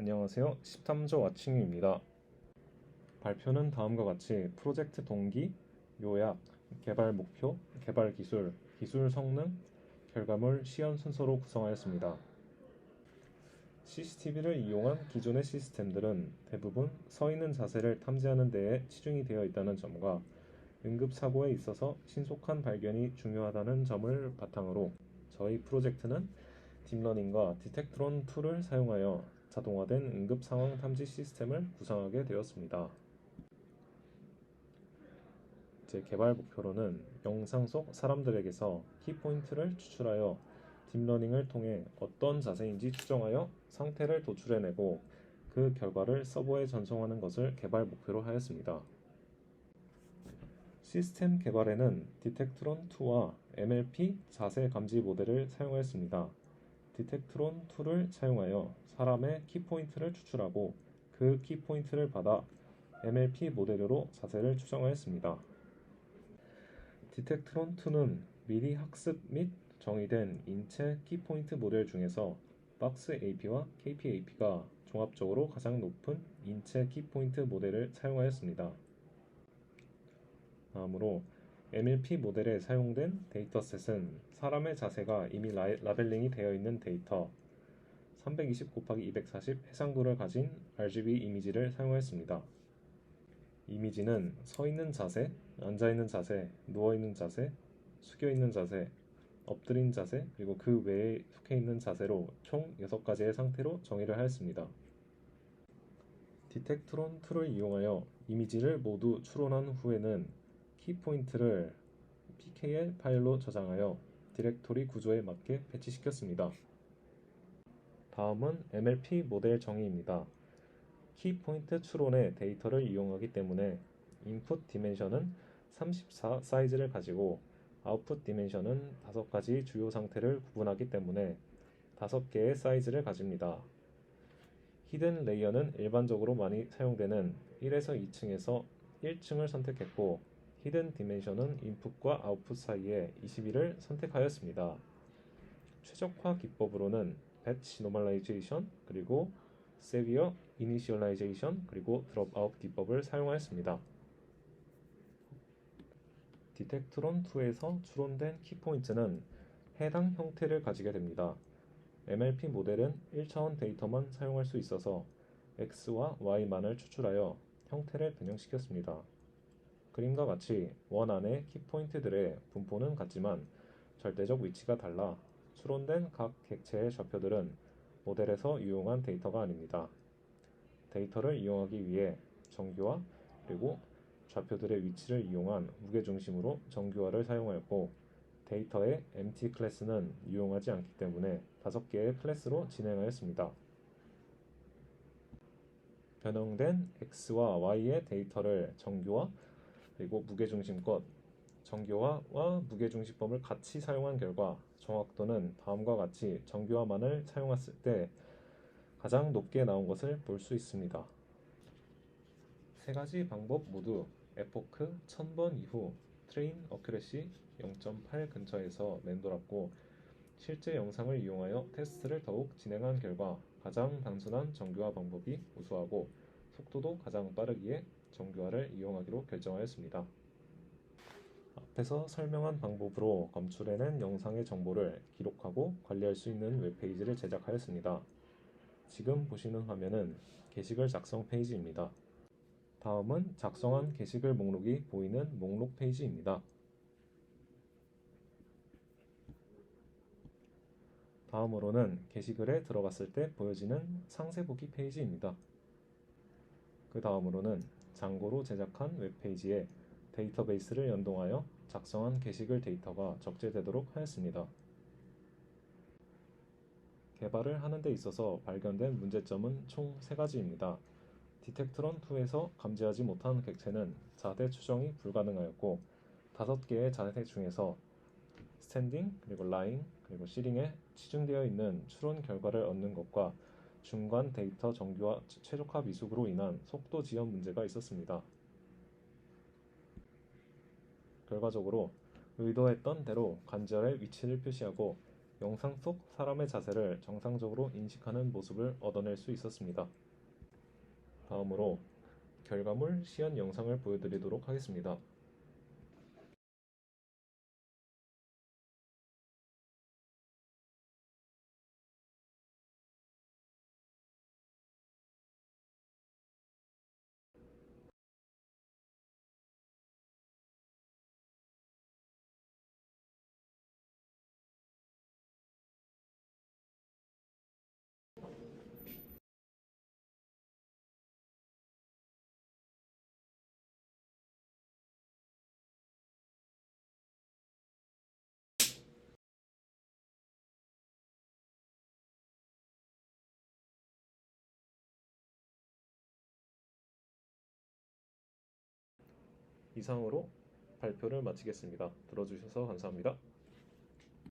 안녕하세요. 13조 와칭입니다. 발표는 다음과 같이 프로젝트 동기, 요약, 개발 목표, 개발 기술, 기술 성능, 결과물 시연 순서로 구성하였습니다. CCTV를 이용한 기존의 시스템들은 대부분 서 있는 자세를 탐지하는 데에 치중이 되어 있다는 점과 응급 사고에 있어서 신속한 발견이 중요하다는 점을 바탕으로 저희 프로젝트는 딥러닝과 디텍트론 툴을 사용하여 자동화된 응급 상황 탐지 시스템을 구성하게 되었습니다. 제 개발 목표로는 영상 속 사람들에게서 키포인트를 추출하여 딥러닝을 통해 어떤 자세인지 추정하여 상태를 도출해내고 그 결과를 서버에 전송하는 것을 개발 목표로 하였습니다. 시스템 개발에는 디텍트론 2와 MLP 자세 감지 모델을 사용하였습니다. 디텍트론 2를 사용하여 사람의 키포인트를 추출하고 그 키포인트를 받아 MLP 모델으로 자세를 추정하였습니다. 디텍트론 2는 미리 학습 및 정의된 인체 키포인트 모델 중에서 박스 AP와 KP AP가 종합적으로 가장 높은 인체 키포인트 모델을 사용하였습니다. 다음으로 MLP 모델에 사용된 데이터셋은 사람의 자세가 이미 라, 라벨링이 되어 있는 데이터 320 곱하기 240 해상도를 가진 RGB 이미지를 사용하였습니다. 이미지는 서 있는 자세, 앉아 있는 자세, 누워 있는 자세, 숙여 있는 자세, 엎드린 자세, 그리고 그 외에 속해 있는 자세로 총 6가지의 상태로 정의를 하였습니다. 디텍트론 툴을 이용하여 이미지를 모두 추론한 후에는 키포인트를 pkl 파일로 저장하여 디렉토리 구조에 맞게 배치시켰습니다. 다음은 MLP 모델 정의입니다. 키포인트 추론의 데이터를 이용하기 때문에 인풋 디멘션은 34 사이즈를 가지고 아웃풋 디멘션은 5가지 주요 상태를 구분하기 때문에 5개의 사이즈를 가집니다. 히든 레이어는 일반적으로 많이 사용되는 1에서 2층에서 1층을 선택했고 히든 디멘션은 인풋과 아웃풋 사이에 21을 선택하였습니다. 최적화 기법으로는 배치 노멀라이제이션 그리고 세비어 이니시얼라이제이션 그리고 드롭아웃 기법을 사용하였습니다. 디텍트론 2에서 추론된 키포인트는 해당 형태를 가지게 됩니다. MLP 모델은 1차원 데이터만 사용할 수 있어서 x와 y만을 추출하여 형태를 변형시켰습니다. 그림과 같이 원 안의 키포인트들의 분포는 같지만 절대적 위치가 달라 추론된 각 객체의 좌표들은 모델에서 유용한 데이터가 아닙니다. 데이터를 이용하기 위해 정규화 그리고 좌표들의 위치를 이용한 무게중심으로 정규화를 사용하였고 데이터의 MT 클래스는 유용하지 않기 때문에 5개의 클래스로 진행하였습니다. 변형된 X와 Y의 데이터를 정규화 그리고 무게중심껏 정교화와 무게중심법을 같이 사용한 결과 정확도는 다음과 같이 정교화만을 사용했을 때 가장 높게 나온 것을 볼 수 있습니다. 세 가지 방법 모두 에포크 1000번 이후 트레인 어큐레시 0.8 근처에서 맴돌았고 실제 영상을 이용하여 테스트를 더욱 진행한 결과 가장 단순한 정교화 방법이 우수하고 속도도 가장 빠르기에 정교화를 이용하기로 결정하였습니다. 앞에서 설명한 방법으로 검출해낸 영상의 정보를 기록하고 관리할 수 있는 웹페이지를 제작하였습니다. 지금 보시는 화면은 게시글 작성 페이지입니다. 다음은 작성한 게시글 목록이 보이는 목록 페이지입니다. 다음으로는 게시글에 들어갔을 때 보여지는 상세 보기 페이지입니다. 그 다음으로는 장고로 제작한 웹페이지에 데이터베이스를 연동하여 작성한 게시글 데이터가 적재되도록 하였습니다. 개발을 하는 데 있어서 발견된 문제점은 총 3가지입니다. 디텍트론 2에서 감지하지 못한 객체는 자세 추정이 불가능하였고 5개의 자세 중에서 스탠딩, 그리고 라잉, 그리고 시링에 치중되어 있는 추론 결과를 얻는 것과 중간 데이터 정규화 최적화 미숙으로 인한 속도 지연 문제가 있었습니다. 결과적으로 의도했던 대로 관절의 위치를 표시하고 영상 속 사람의 자세를 정상적으로 인식하는 모습을 얻어낼 수 있었습니다. 다음으로 결과물 시연 영상을 보여드리도록 하겠습니다. 이상으로 발표를 마치겠습니다. 들어주셔서 감사합니다.